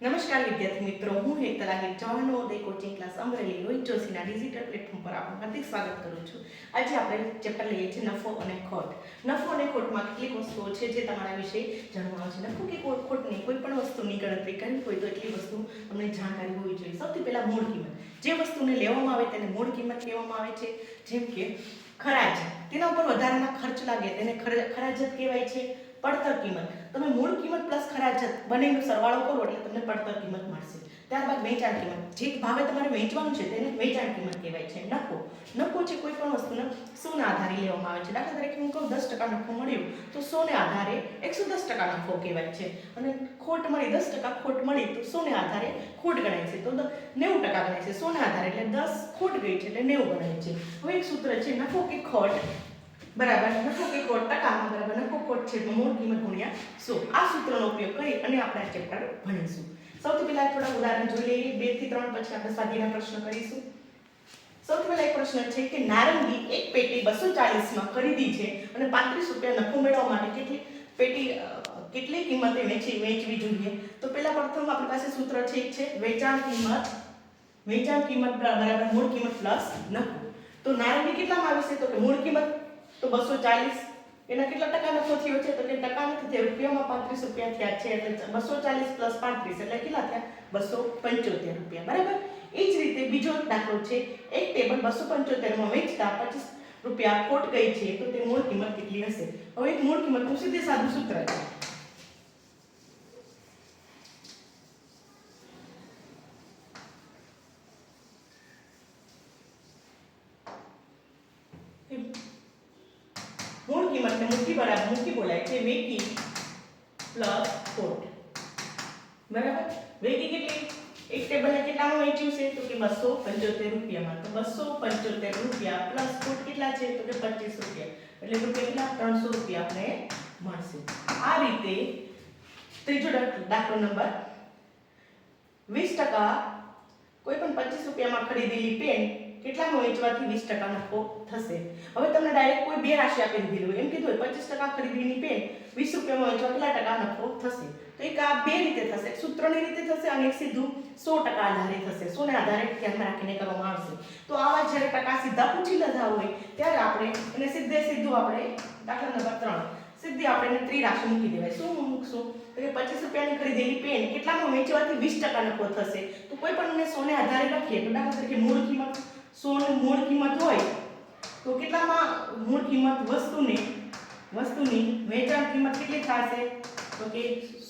નમસ્કાર વિદ્યાર્થી મિત્રો, હું હેતલ આહિર જવાહર નવોદય કોચિંગ ક્લાસ અમરેલી રોહિત જોશીના ડિજિટલ પ્લેટફોર્મ પર આપનું હાર્દિક સ્વાગત કરું છું. આજે આપણે ચેપ્ટર લઈએ છીએ નફો અને ખોટ. નફો અને ખોટમાં કેટલીક વસ્તુઓ છે જે તમારા વિશે જાણવાનું છે નફો કે ખોટની કોઈ પણ વસ્તુની ગણતરી કરવી હોય તો એટલી વસ્તુ તમને જાણકારી હોવી જોઈએ. સૌથી પહેલાં મૂળ કિંમત. જે વસ્તુને લેવામાં આવે તેને મૂળ કિંમત કહેવામાં આવે છે. જેમ કે ખરાજ. તેના ઉપર વધારાના ખર્ચ લાગે. તેને ખરાજ ખરાજત કહેવાય છે. પડતર કિંમત. તમે મૂળ કિંમત પ્લસ ખરાજત બંનેનો સરવાળો કરો એટલે તમને પડતર કિંમત મળશે. ત્યારબાદ વેચાણ કિંમત. જે ભાવે તમારે વેચવાનું છે તેને વેચાણ કિંમત કહેવાય છે. નફો. નફો છે કોઈ પણ વસ્તુને સોના આધારે લેવામાં આવે છે. દાખલા તરીકે હું કહું, દસ ટકા નફો મળ્યો તો સોને આધારે એકસો દસ ટકા નફો કહેવાય છે. અને ખોટ મળી, દસ ટકા ખોટ મળી તો સોને આધારે ખોટ ગણાય છે. તો નેવું ટકા ગણાય છે. સોના આધારે એટલે દસ ખોટ ગઈ છે એટલે નેવું ગણાય છે. હવે એક સૂત્ર છે, નફો કે ખોટ. બરાબર. નફો કે કોટ ટકામાં બરાબર. નફો કોટ છે મૂળ કિંમત ગુણ્યા. સો, આ સૂત્રનો ઉપયોગ કરી અને આપણે આ ચેપ્ટર ભણીશું. સૌથી પહેલા થોડા ઉદાહરણ જોઈ લઈએ. બેથી ત્રણ પછી આપણે સ્વાધ્યાયના પ્રશ્ન કરીશું. સૌથી પહેલા એક પ્રશ્ન છે કે નારંગી એક પેટી બસો ચાલીસમાં ખરીદી છે અને પાંત્રીસ રૂપિયા નફો મેળવવા માટે કેટલી પેટી કેટલી કિંમતે વેચી, વેચવી જોઈએ? તો પહેલા પ્રથમ આપણી પાસે સૂત્ર છે એક છે વેચાણ કિંમત વેચાણ કિંમત બરાબર, મૂળ કિંમત પ્લસ નફો. તો નારંગી કેટલામાં આવી છે? તો કે મૂળ કિંમત તો બસો ચાલીસ. એના કેટલા ટકા નફો થયો છે? તો કે ટકા નથી થયો. રૂપિયામાં પાંત્રીસ રૂપિયા થયા છે. એટલે બસો ચાલીસ પ્લસ પાંત્રીસ. એટલે કેટલા થયા? બસો પંચોતેર રૂપિયા. બરાબર? એ જ રીતે બીજો દાખલો છે. એક ટેબલ બસો પંચોતેરમાં વેચતા પચીસ રૂપિયા ખોટ ગઈ છે. તો તે મૂળ કિંમત કેટલી હશે? હવે એક મૂળ કિંમતનું સીધે સાદું સૂત્ર છે મૂળ કિંમતને મૂકી બરાબર મૂકી બોલાય છે વેકી પ્લસ ફોટ બરાબર વેકિંગ કેટલી એક ટેબલને કેટલામાં વેચ્યું છે? તો કે બસો પંચોતેર રૂપિયામાં. તો બસો પંચોતેર રૂપિયા પ્લસ ફૂટ કેટલા છે? તો કે પચીસ રૂપિયા. એટલે તો કેટલા? ત્રણસો રૂપિયા આપણે મળશે. આ રીતે ત્રીજો દાખ- દાખલો નંબર વીસ ટકા કોઈ પણ પચીસ રૂપિયામાં ખરીદેલી પેન કેટલામાં વેચવાથી વીસ ટકા નફો થશે. હવે તમને ડાયરેક્ટ કોઈ બે રાશિ આપી દીધી હોય. એમ કીધું હોય, પચીસ ટકા ખરીદીની પેન, વીસ રૂપિયામાં વેચવા કેટલા ટકા નફો થશે? તો એક આ બે રીતે થશે. સૂત્રની રીતે થશે અને એક સીધું સો ટકા આધારે થશે. સોને આધારે ધ્યાનમાં રાખીને કરવામાં આવશે. તો આવા જ્યારે ટકા સીધા પૂછી લીધા હોય, ત્યારે આપણે એને સીધે સીધું આપણે દાખલા નંબર ત્રણ, સીધી આપણે એને ત્રિરાશિ મૂકી દેવાય. શું મૂકશું? તો કે પચીસ રૂપિયાની ખરીદેલી પેન કેટલામાં વેચવાથી વીસ ટકા નફો થશે? તો કોઈ પણ સોને આધારે લખીએ. તો દાખલા તરીકે મૂળ. કિંમત સોનું મૂળ કિંમત હોય, તો કેટલામાં મૂળ કિંમત વસ્તુની વસ્તુની વેચાણ કિંમત કેટલી થશે? તો કે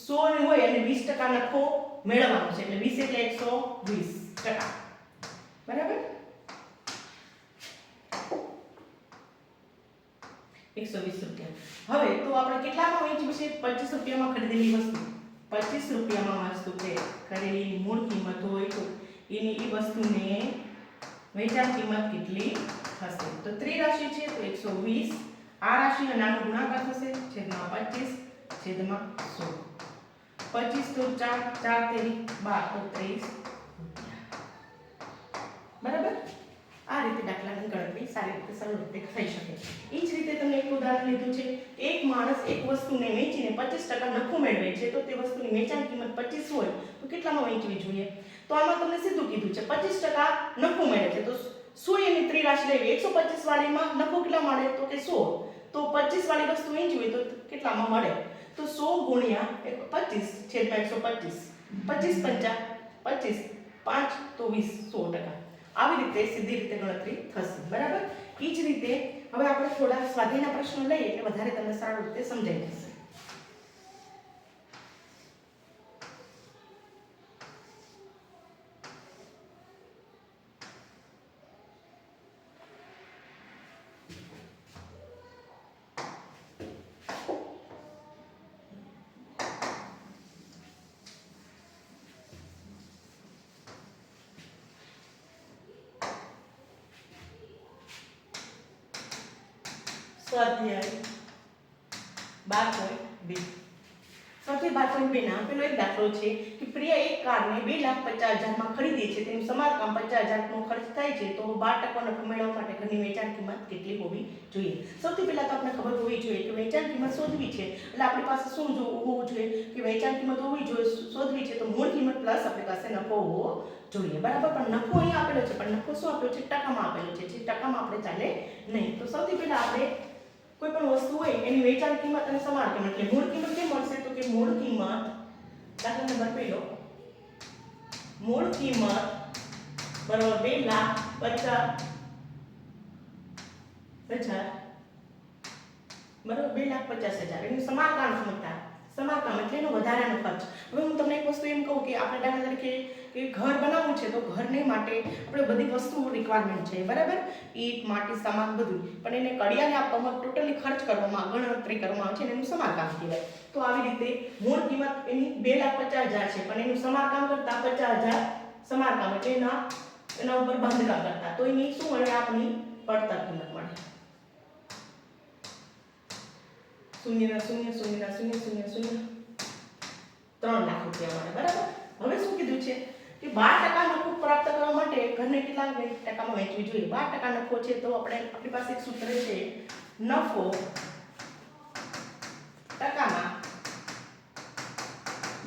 સો ને હોય અને વીસ ટકા નફો મેળવવાનો છે, એટલે વીસ એટલે એકસો વીસ ટકા. બરાબર? એકસો વીસ રૂપિયા. હવે તો આપણે કેટલામાં વેચવું છે? પચીસ રૂપિયામાં ખરીદેલી વસ્તુ. પચીસ રૂપિયામાં વસ્તુ છે. ખરીદેલી મૂળ કિંમત હોય તો એની એ વસ્તુને વેચાણ કિંમત કેટલી થશે તો ત્રિરાશિ છે તો એકસો વીસ. આ અને આનો ગુણાકાર થશે, છેદમાં પચીસ, છેદમાં સો. પચીસ તો ચાર ચાર તેરી બાર, તો ત્રીસ બરાબર? આ રીતે દાખલાની ગણતરી સારી રીતે સરળ રીતે થઈ શકે. એ જ રીતે તમને એક ઉદાહરણ લીધું છે. એક માણસ એક વસ્તુને વેચીને પચીસ ટકા નફો મેળવે છે, તો તે વસ્તુની વેચાણ કિંમત પચીસ હોય, તો કેટલામાં વેચવી જોઈએ? તો આમાં તમને સીધું કીધું છે, પચીસ ટકા નફો મળે છે. તો સો એની ત્રિરાશિ લેવી એકસો પચીસ વાળીમાં નફો કેટલા મળે? તો કે સો. તો પચીસ વાળી વસ્તુ એ હોય તો કેટલામાં મળે? તો સો ગુણ્યા પચીસ છેદમાં એકસો પચીસ. પચીસ પંચા પચીસ, પાંચ, તો વીસ, સો ટકા. આવી રીતે સીધી રીતે ગણતરી થશે. બરાબર? એ જ રીતે હવે આપણે થોડા સ્વાધ્યાયના પ્રશ્નો લઈએ એટલે વધારે તમને સારી રીતે સમજાઈ જશે. સ્વાધ્યાય બાર પોઈન્ટ બે. સૌથી બાર પોઈન્ટ બે ના પેલો એક દાખલો છે કે પ્રિયા એક કારને બે લાખ પચાસ હજારમાં ખરીદી છે. તેનું સમારકામ પચાસ હજારનો ખર્ચ થાય છે. તો બાર ટકા નફો મેળવવા માટે ઘરની વેચાણ કિંમત કેટલી હોવી જોઈએ? સૌથી પહેલા તો આપણે ખબર હોવી જોઈએ કે વેચાણ કિંમત શોધવી છે. એટલે આપણી પાસે શું હોવું જોઈએ? કે વેચાણ કિંમત હોવી જોઈએ, શોધવી છે તો મૂળ કિંમત પ્લસ આપણી પાસે નફો હોવો જોઈએ. બરાબર? પણ નફો અહીં આપેલો છે. પણ નફો શું આપ્યો છે? ટકામાં આપેલો છે. જે ટકામાં આપણે ચાલે નહીં. તો સૌથી પહેલા આપણે કોઈ પણ વસ્તુ હોય, એની વેચાણ કિંમત અને સમાન કિંમત. એટલે મૂળ કિંમત કેમ મળશે? તો કે મૂળ કિંમત, દાખલા નંબર પહેલો મૂળ કિંમત બરાબર બે લાખ પચાસ હજાર. બરાબર, બે લાખ પચાસ હજાર. એનું સમારકામ ક્ષમતા સમારકામ એટલે એનો વધારાનો ખર્ચ. હવે હું તમને એક વસ્તુ એમ કહું કે આપણે દાખલા તરીકે કે ઘર બનાવવું છે, તો ઘરને માટે આપણે બધી વસ્તુઓ રિક્વાયરમેન્ટ છે, બરાબર? ઈટ, માટી, સામાન બધું. પણ એને કડિયાને આપવામાં ટોટલી ખર્ચ કરવામાં, ગણતરી કરવામાં આવે છે અને એનું સમારકામ કહેવાય. તો આવી રીતે મૂળ કિંમત એની બે લાખ પચાસ હજાર છે, પણ એનું સમારકામ કરતા પચાસ હજાર સમારકામ, એટલે એના એના ઉપર બાંધકામ કરતા. તો એની શું મળે? આપણી પડતર કિંમત મળે. શૂન્યના શૂન્ય શૂન્યના શૂન્ય શૂન્ય શૂન્ય. ત્રણ લાખ રૂપિયા મળે, બરાબર? હવે શું કીધું છે? કે બાર ટકા નફો પ્રાપ્ત કરવા માટે ઘરને કેટલા ટકામાં વહેંચવી જોઈએ? બાર ટકા નફો છે તો આપણે આપણી પાસે એક સૂત્ર છે. નફો ટકામાં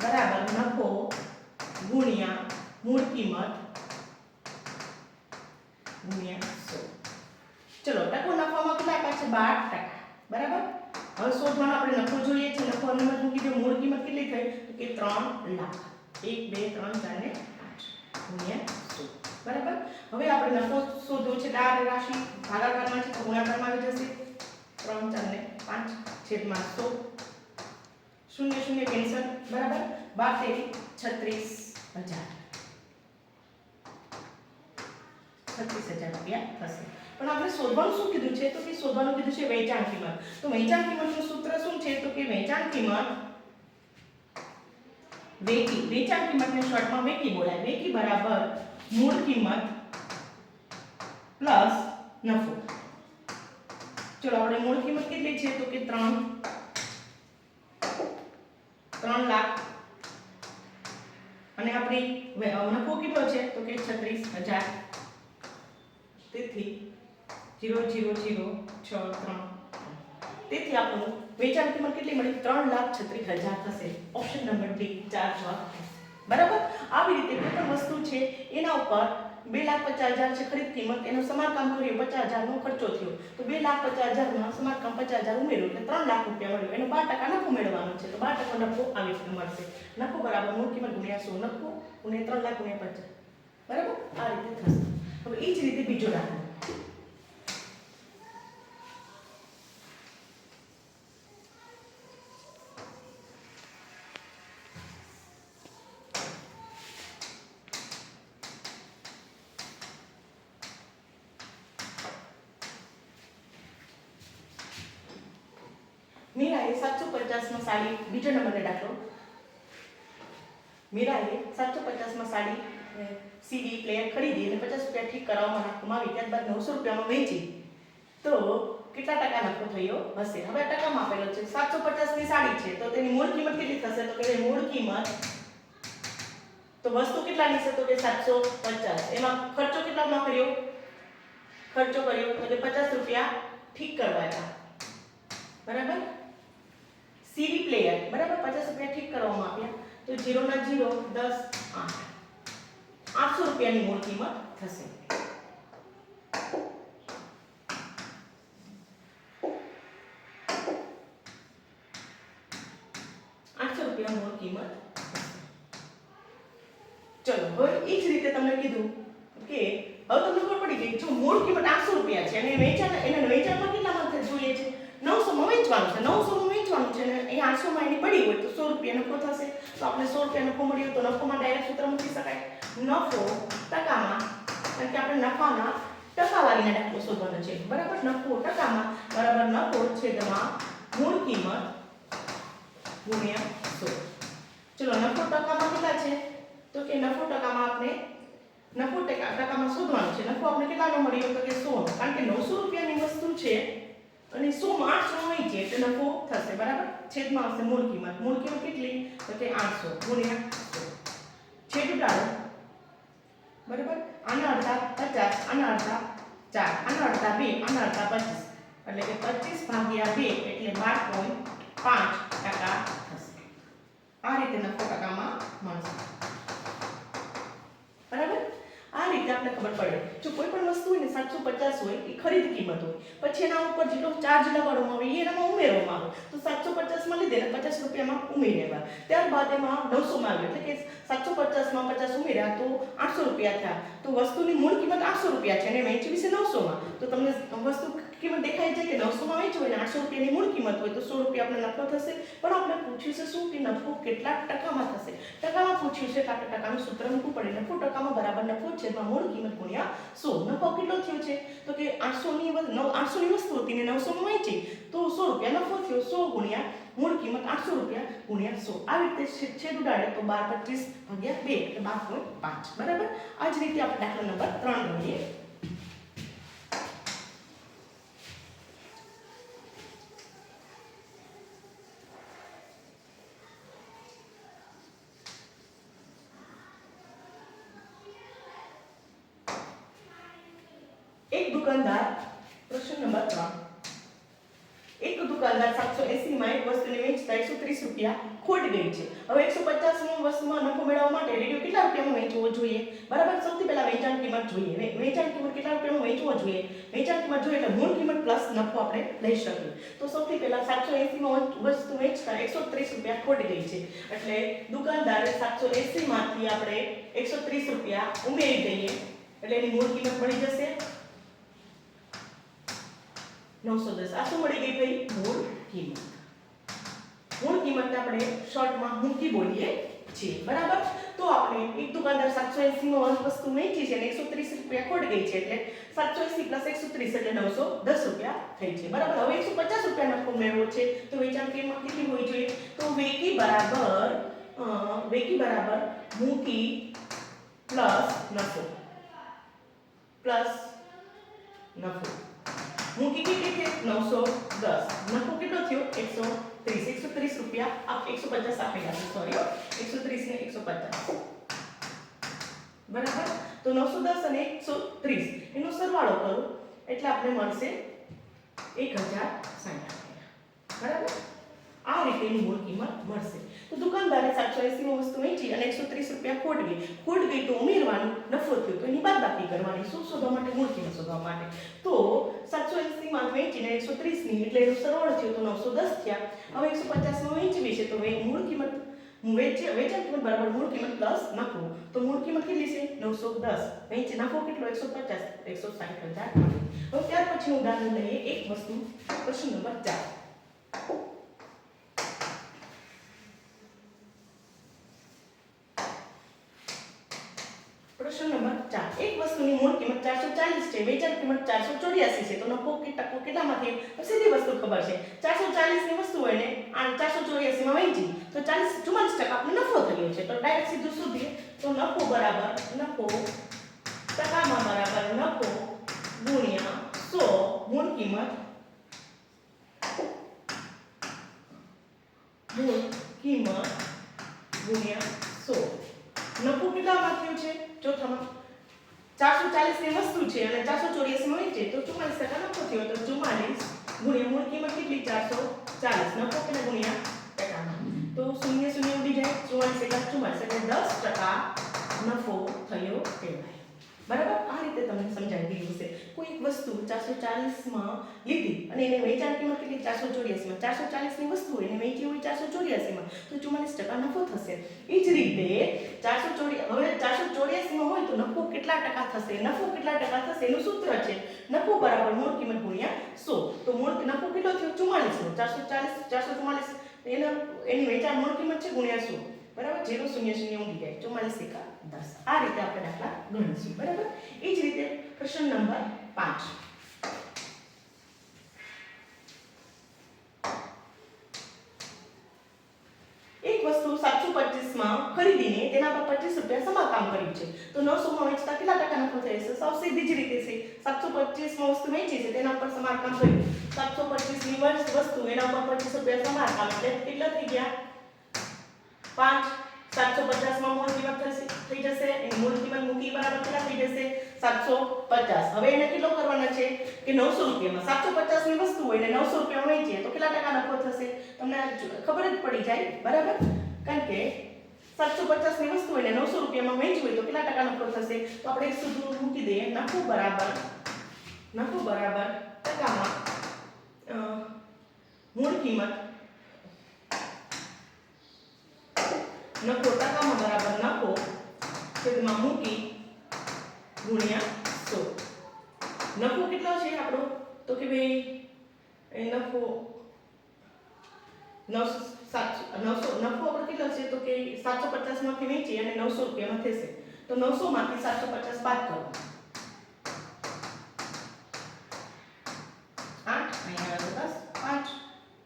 બરાબર નફો ગુણ્યા મૂળ કિંમત ગુણ્યા સો. ચલો, ટકો નફામાં કેટલા આપ્યા છે? બાર ટકા. બરાબર? હવે શોધવાનો આપણે નફો જોઈએ છે. નફો અનુમત મૂકી દે મૂળ કિંમત કેટલી થઈ? તો કે ત્રણ લાખ. એક, બે, ત્રણ, ચાર ને પાંચ ગુણ્યા સો. બરાબર? હવે આપણે નફો શોધવો છે દાર રાશિ ભાગાકારમાં છે તો ગુણાકારમાં આવી જશે. ત્રણ, ચાર ને પાંચ છેદમાં સો. શૂન્ય શૂન્ય કેન્સલ બરાબર? બાર, તેરી, છત્રીસ હજાર. છત્રીસ હજાર રૂપિયા થશે. પણ આપણે શોધવાનું શું કીધું છે? તો કે શોધવાનું કીધું છે વેચાણ કિંમત તો વેચાણ કિંમતનું સૂત્ર શું છે? તો કે વેચાણ કિંમત વેકી વેચાણ કિંમતને શોર્ટમાં વેકી બોલાય. વેકી બરાબર મૂળ કિંમત પ્લસ નફો. ચલો આપણે મૂળ કિંમત કેટલી છે? તો કે ત્રણ. ત્રણ લાખ. અને આપણી નફો કેટલો છે? તો કે છત્રીસ હજાર. તેથી, જીરો જીરો જીરો, છ, ત્રણ. તેથી આપણું વેચાણ કિંમત કેટલી મળી? ત્રણ લાખ છત્રીસ હજાર થશે. ઓપ્શન નંબર ડી ચાર જવાબ બરાબર? આવી રીતે કોઈ પણ વસ્તુ છે, એના ઉપર બે લાખ પચાસ હજાર છે ખરીદ કિંમત, એનું સમારકામ કર્યું, પચાસ હજારનો ખર્ચો થયો. તો બે લાખ પચાસ હજારમાં સમારકામ પચાસ હજાર ઉમેર્યું એટલે ત્રણ લાખ રૂપિયા મળ્યો. એનો બાર ટકા નફો મેળવવાનો છે. તો બાર ટકા નફો આવી રીતે મળશે. નફો બરાબર મૂળ કિંમત ગુણ્યા સો નફો ગુણ્યા ત્રણ લાખ ગુણ્યા પચાસ. બરાબર? આ રીતે થશે. હવે એ જ રીતે બીજો દાખલો મીરાએ સાતસો પચાસમાં સાડી બીજો નંબરનો દાખલો મીરાએ સાતસો પચાસમાં સાડી સીડી પ્લેયર ખરીદી અને પચાસ રૂપિયા ઠીક કરાવવામાં નાખવામાં આવી ત્યારબાદ નવસો રૂપિયામાં વેચી. તો કેટલા ટકા નફો થયો હશે? હવે ટકામાં આપેલો છે, સાતસો પચાસની સાડી છે. તો તેની મૂળ કિંમત કેટલી થશે? તો કે મૂળ કિંમત, તો વસ્તુ કેટલાની છે? તો કે સાતસો પચાસ. એમાં ખર્ચો કેટલામાં કર્યો? ખર્ચો કર્યો, તો કે પચાસ રૂપિયા ઠીક કરવાના બરાબર? સીડી પ્લેયર બરાબર? પચાસ રૂપિયા ઠીક કરવામાં આવ્યા. તો 0 ના જીરો દસ આઠ. આઠસો રૂપિયાની મૂળ કિંમત થશે આઠસો રૂપિયા મૂળ કિંમત થશે. ચલો હવે એ જ રીતે તમને કીધું કે હવે તમને ખબર પડી ગઈ જો મૂળ કિંમત આઠસો રૂપિયા છે અને વેચાણ એના વેચાણમાં કેટલામાં જોઈએ છે નવસોમાં વેચવાનું છે નવસોમાં વેચવાનું છે અને અહીંયા આઠસોમાં એની પડી હોય તો સો રૂપિયા નફો થશે તો આપણે સો રૂપિયા નફો મળ્યો તો નફોમાં ડાયરેક્ટ સૂત્ર મૂકી શકાય. નફો ટકામાં, કારણ કે આપણે નફાના ટકાવારીના દાખલો શોધવાનો છે. બરાબર? નફો ટકામાં, બરાબર નફો છેદમાં મૂળ કિંમત ગુણ્યા સો ચલો નફો ટકામાં કેટલા છે? તો કે નફો ટકામાં આપણે નફો ટકા ટકામાં શોધવાનું છે. નફો આપણે કેટલાનો મળ્યો? તો કે સો. કારણ કે નવસો રૂપિયાની વસ્તુ છે. અને સો માં આઠસો હોય છે, એટલે નફો થશે, બરાબર? છેદમાં આવશે, મૂળ કિંમત. મૂળ કિંમત કેટલી? તો કે આઠસો. ગુણ્યા છેદ ઉડાડો. બરાબર? આના અડધા પચાસ, આના અડધા ચાર, આના અડધા બે, આના અડધા પચીસ. એટલે કે પચીસ ભાગ્યા બે એટલે બાર પોઈન્ટ પાંચ ટકા થશે. આ રીતે નફો ટકામાં મળશે. આપણે ખબર પડે. જો કોઈ પણ વસ્તુ હોય ને સાતસો પચાસ હોય, એ ખરીદ કિંમત હોય. પછી એના ઉપર જેટલો ચાર્જ લગાડવામાં આવે, એ એનામાં ઉમેરવામાં આવે. તો સાતસો પચાસમાં લીધે ને પચાસ રૂપિયામાં ઉમેરી લેવા ત્યારબાદ એમાં નવસોમાં આવ્યું, એટલે કે સાતસો પચાસમાં પચાસ ઉમેર્યા, તો આઠસો રૂપિયા થયા. તો વસ્તુની મૂળ કિંમત આઠસો રૂપિયા છે અને વેચી વિશે નવસોમાં. તો તમને વસ્તુ કિંમત દેખાય છે કે નવસોમાં વેચો હોય ને આઠસો રૂપિયાની મૂળ કિંમત હોય તો સો રૂપિયા આપણે નફો થશે. પણ આપણે પૂછ્યું છે શું કે નફો કેટલા ટકામાં થશે? ટકામાં પૂછ્યું છે આપણે ટકાનું સૂત્ર મૂકવું પડે. નફો ટકામાં બરાબર નફો છે એમાં મૂળ કિંમત ગુણ્યા સો. નફો કેટલો થયો છે? તો કે આઠસોની નવ, આઠસોની વસ્તુ હતી ને નવસોમાં વેચી. તો સો રૂપિયા નફો થયો. સો ગુણ્યા મૂળ કિંમત આઠસો રૂપિયા ગુણ્યા સો. આવી રીતે છેદ ઉડાડે તો બાર પચીસ ભાગ્યા બે એટલે બાર પોઈન્ટ પાંચ. બરાબર? આ જ રીતે આપણે દાખલા નંબર ત્રણ ગણીએ એક દુકાનદાર, પ્રશ્ન નંબર ત્રણ. એક દુકાનદાર સાતસો એસી માં એક વસ્તુને વેચતા એકસો ત્રીસ રૂપિયા ખોટ ગઈ છે. હવે એકસો પચાસ વસ્તુમાં નફો મેળવવા માટે રેડિયો કેટલા રૂપિયામાં વેચવો જોઈએ? બરાબર, સૌથી પહેલા વેચાણ કિંમત જોઈએ. વેચાણ કિંમત કેટલા રૂપિયામાં વેચવો જોઈએ? વેચાણ કિંમત જોઈએ એટલે મૂળ કિંમત પ્લસ નફો આપણે લઈ શકીએ. તો સૌથી પહેલા સાતસો એસી માં વસ્તુ વેચતા એકસો ત્રીસ રૂપિયા ખોટ ગઈ છે. એટલે દુકાનદારે સાતસો એસી માંથી આપણે એકસો ત્રીસ રૂપિયા ઉમેરી દઈએ. એટલે એની મૂળ કિંમત મળી જશે. નવસો દસ. આ શું મળી ગઈ ભાઈ? મૂળ કિંમત. મૂળ કિંમત આપણે શોર્ટમાં મૂકી બોલીએ છીએ. બરાબર? તો આપણે એક દુકાનદાર સાતસો એસી માં વસ્તુ વેચી છે અને એકસો ત્રીસ રૂપિયા ખોટ ગઈ છે એટલે સાતસો એસી પ્લસ એકસો ત્રીસ એટલે નવસો દસ રૂપિયા થઈ છે. બરાબર? હવે એકસો પચાસ રૂપિયા નફો મેળવો છે. તો વેચાણ કિંમત કેટલી હોવી જોઈએ? તો વેકી બરાબર વેકી બરાબર મૂકી પ્લસ નફો. પ્લસ નફો. મૂકી કેટલી છે નવસો દસ નફો કેટલો થયો એકસો ત્રીસ એકસો ત્રીસ રૂપિયા આપ એકસો પચાસ આપેલા છે, સોરી. એકસો ત્રીસ ને એકસો પચાસ. બરાબર? તો નવસો દસ અને એકસો ત્રીસ એનો સરવાળો કરો એટલે આપણે મળશે એક હજાર સાઠ બરાબર? આ રીતે એની મૂળ કિંમત મળશે તો દુકાનદારે સાતસો એસી વસ્તુ વેચી અને એકસો ત્રીસ રૂપિયા ખોટવી ખોટવી તો ઉમેરવાનું નફો થયો તો એની બાદબાકી કરવાની શું શોધવા માટે મૂળ કિંમત શોધવા માટે તો માં વેચીને એકસો ત્રીસની એટલે એનું સરવાળો થયો તો નવસો દસ થયા. હવે એકસો પચાસમાં વેચવી છે તો હવે મૂળ કિંમત વેચ વેચાણ કિંમત બરાબર મૂળ કિંમત પ્લસ નફો તો મૂળ કિંમત કેટલી છે? નવસો દસ. વેચે નફો કેટલો? એકસો પચાસ, એકસો સાઠ હજાર. હવે ત્યાર પછી ઉદાહરણ લઈએ એક વસ્તુ પ્રશ્ન નંબર ચાર પ્રશ્ન નંબર ચાર એક વસ્તુની મૂળ કિંમત ચારસો ચાલીસ વેચાણ કિંમત ચારસો ચોર્યાસી છે. તો નફો ટકો કેટલામાંથી? તો સીધી વસ્તુ ખબર છે. ચારસો ચાલીસની વસ્તુ હોય ને આ ચારસો ચોર્યાસી માં વેચી, તો ચાલીસ, ચુમ્માલીસ ટકા આપણે નફો થયો છે. તો ડાયરેક્ટ સીધું શોધીએ તો નફો બરાબર, નફો ટકામાં બરાબર નફો ગુણ્યા સો મૂળ કિંમત મૂળ કિંમત ગુણ્યા સો. નફો કેટલામાં થયું છે? ચોથામાં. ચારસો ચાલીસની વસ્તુ છે અને ચારસો ચોર્યાસી માં વેચે તો ચુમ્માલીસ ટકા નફો થયો. તો ચુમ્માલીસ ગુણ્યા મૂળ કિંમત કેટલી? ચારસો ચાલીસ. નફો કેટલા ગુણ્યા ટકામાં તો શૂન્ય શૂન્ય ઉડી જાય. ચુમ્માલીસ એકા ચુમ્માલીસ એટલે દસ ટકા નફો થયો કહેવાય. બરાબર? આ રીતે તમને સમજાવી દીધું છે કોઈ એક વસ્તુ ચારસો ચાલીસમાં લીધી અને એને વેચાણ કિંમત કેટલી? ચારસો ચોર્યાસીમાં. ચારસો ચાલીસની વસ્તુ એને વેચી હોય ચારસો ચોર્યાસીમાં. તો ચુમ્માલીસ ટકા નફો થશે. એ જ રીતે ચારસો ચોર્યા હવે ચારસો ચોર્યાસીમાં હોય તો નફો કેટલા ટકા થશે? નફો કેટલા ટકા થશે? એનું સૂત્ર છે. નફો બરાબર મૂળ કિંમત ગુણ્યા સો. તો મૂળ નફો કેટલો થયો? ચુમ્માલીસનો. ચારસો ચાલીસ, ચારસો ચુમ્માલીસ. એના, એની વેચાણ મૂળ કિંમત છે ગુણ્યા સો. બરાબર? જેરો શૂન્ય શૂન્ય ઊંઘી જાય. ચુમ્માલીસ એકા દસ. આ રીતે આપણે દાખલા ગણીશું. બરાબર? એ જ રીતે પ્રશ્ન નંબર પાંચ. એક વસ્તુ સાતસો પચીસમાં ખરીદીને તેના પર પચીસ રૂપિયા સમારકામ કર્યું છે. તો નવસોમાં વેચતા કેટલા ટકા થાય છે? સૌ સીધી રીતે સાતસો પચીસમાં તેના પર સમારકામ કર્યું. સાતસો પચીસની વસ્તુ, એના પર પચીસ રૂપિયા સમારકામ એટલે કેટલા થઈ ગયા? પાંચ. સાતસો પચાસમાં મૂળ કિંમત થઈ જશે. એની મૂકી બરાબર કેટલા થઈ જશે? સાતસો પચાસ. હવે એને કેટલો કરવાના છે કે નવસો રૂપિયામાં? સાતસો પચાસની વસ્તુ હોય ને નવસો રૂપિયામાં વેચીએ તો કેટલા ટકા નફો થશે? તમને ખબર જ પડી જાય, બરાબર? કારણ કે સાતસો પચાસની વસ્તુ હોય ને નવસો રૂપિયામાં એમાં હોય તો કેટલા ટકા નફો થશે? તો આપણે એક સૂત્ર મૂકી દઈએ. નફો બરાબર નફો બરાબર ટકામાં મૂળ કિંમત નફો ટકામાં બરાબર નફો છેદમાં મૂકી ગુણ્યા સો. નફો કેટલો છે આપણો? તો કે ભાઈ, એ નફો નવસો સાતસો, નવસો, નફો આપણો કેટલો છે? તો કે સાતસો પચાસમાંથી વેચી અને નવસો રૂપિયામાં થશે. તો નવસોમાંથી સાતસો પચાસ બાદ કરો. આઠ, અહીંયા દસ. પાંચ,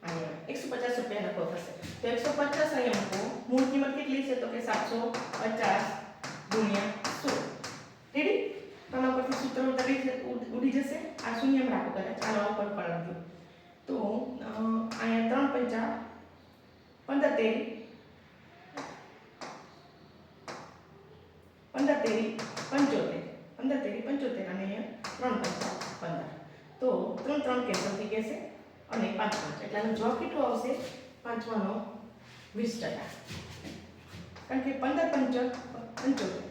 અહીંયા એકસો પચાસ રૂપિયા નફો થશે. તો એકસો પચાસ અહીંયા મૂકો. મૂળ કિંમત કેટલી છે? તો કે સાતસો પચાસ ગુણ્યા સો રેડી તમારા પરથી સૂત્ર ઉતરી જ- ઉડ- ઉડી જશે આ શૂન્યમાં રાખો કદાચ આનો ઉપર પણ દો તો અ, અહીંયા ત્રણ પંચા. પંદર તેરી. પંદર તેરી પંચોતેર. પંદર તેરી પંચોતેર અને અહીંયા ત્રણ પંચા પંદર. તો ત્રણ ત્રણ કેન્સલ થઈ જશે અને પાંચ પાંચ. એટલે આનો જવાબ કેટલો આવશે? પાંચમાનો વીસ ટકા. કારણ કે પંદર પંચ પંચોતેર.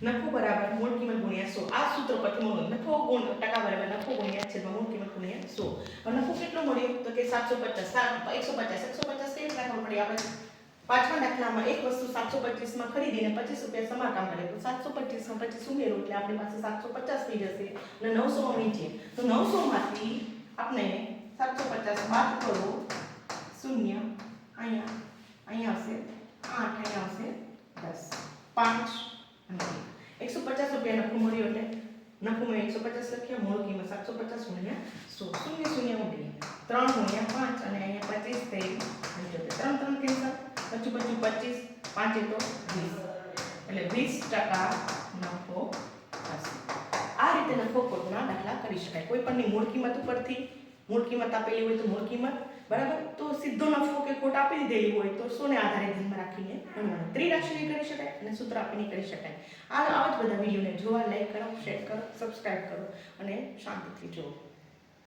નફો બરાબર મૂળ કિંમત ગુણ્યા સો આ સૂત્ર પરથી મળો નફો ગુણ ટકા બરાબર નફો ગુણ્યા છેદમાં મૂળ કિંમત ગુણ્યા સો હવે નફો કેટલો મળ્યો તો કે સાતસો પચાસ સાત એકસો પચાસ એકસો પચાસ કેવી રીતના ખબર પડી આપણે પાંચમા દાખલામાં એક વસ્તુ સાતસો પચીસમાં ખરીદીને પચીસ રૂપિયા સમારકામ કરે તો સાતસો પચીસમાં પચીસ ઉમેરો એટલે આપણી પાસે સાતસો પચાસ થઈ જશે અને નવસોમાં વેચીએ તો નવસોમાંથી આપણે સાતસો પચાસ બાદ કરો શૂન્ય અહીંયા અહીંયા આવશે આઠ અહીંયા આવશે દસ પાંચ અને એક. એકસો પચાસ રૂપિયા નફો મળ્યો એટલે નફોમાં એકસો પચાસ લખ્યા, મૂળ કિંમત સાતસો પચાસ ગુણ્યા સો, શૂન્ય શૂન્ય ઉડી ત્રણ ગુણ્યા પાંચ અને અહીંયા પચીસ થઈ પંચોતેર ત્રણ ત્રણ કેન્સલ, પચું પચું પચીસ, પાંચે તો વીસ. એટલે વીસ ટકા નફો થશે. આ રીતે નફો ખોટના દાખલા કરી શકાય. કોઈ પણની મૂળ કિંમત ઉપરથી, મૂળ કિંમત આપેલી હોય તો મૂળ કિંમત બરાબર? તો સીધો નફો કે ખોટ આપી દીધેલી હોય તો સોને આધારે ધ્યાનમાં રાખીને ગણવાનું. ત્રિરાશિની કરી શકાય અને સૂત્ર આપીને કરી શકાય. આ આવા જ બધા વિડીયોને જોવા લાઈક કરો શેર કરો સબસ્ક્રાઈબ કરો અને શાંતિથી જુઓ